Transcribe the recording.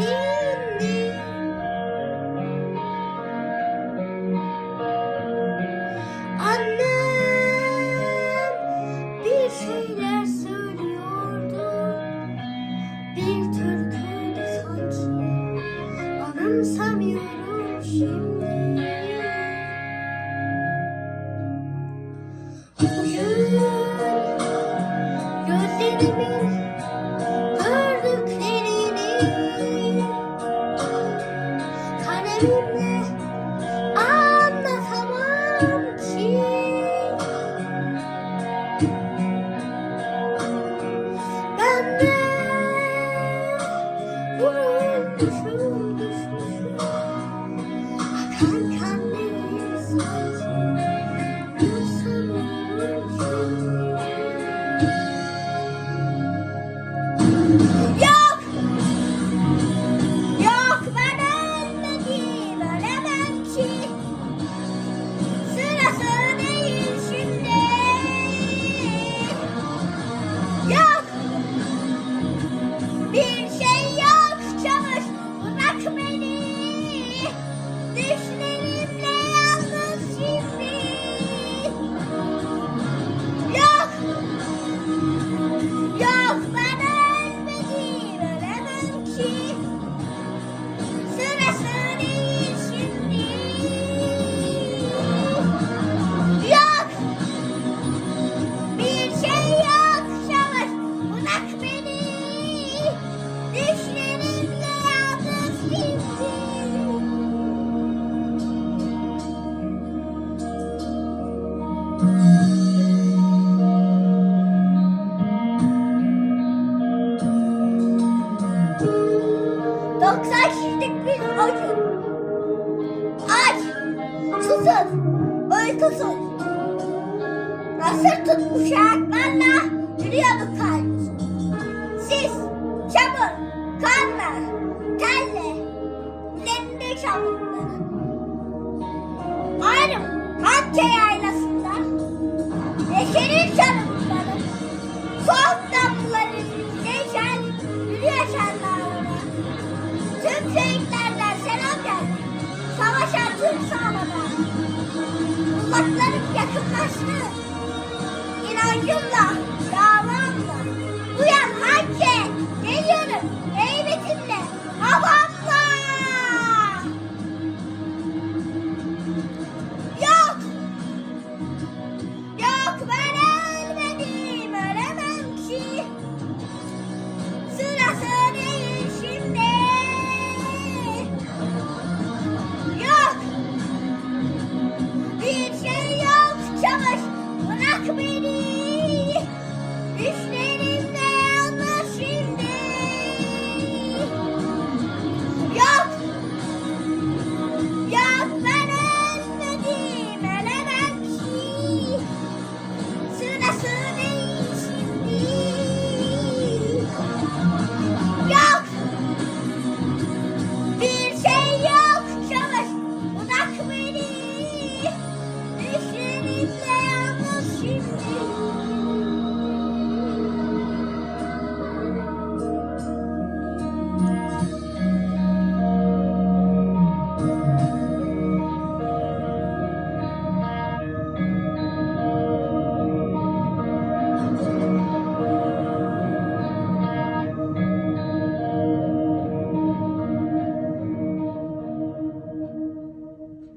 seni Annem bir şeyler söylüyordu. Bir türküydü sanki Anımsamıyorum şimdi. Bugün gözlerimin outros. 90 kişilik bir oyun. Aç, susun, uykusuz. Nasır tutmuş ayaklarla yürüyorduk kalbimiz. Sis, çamur, kanla, telle, üzerinde çamurları. Ayrım, Hatça yaylasında, neşenin çamurları. İnancımla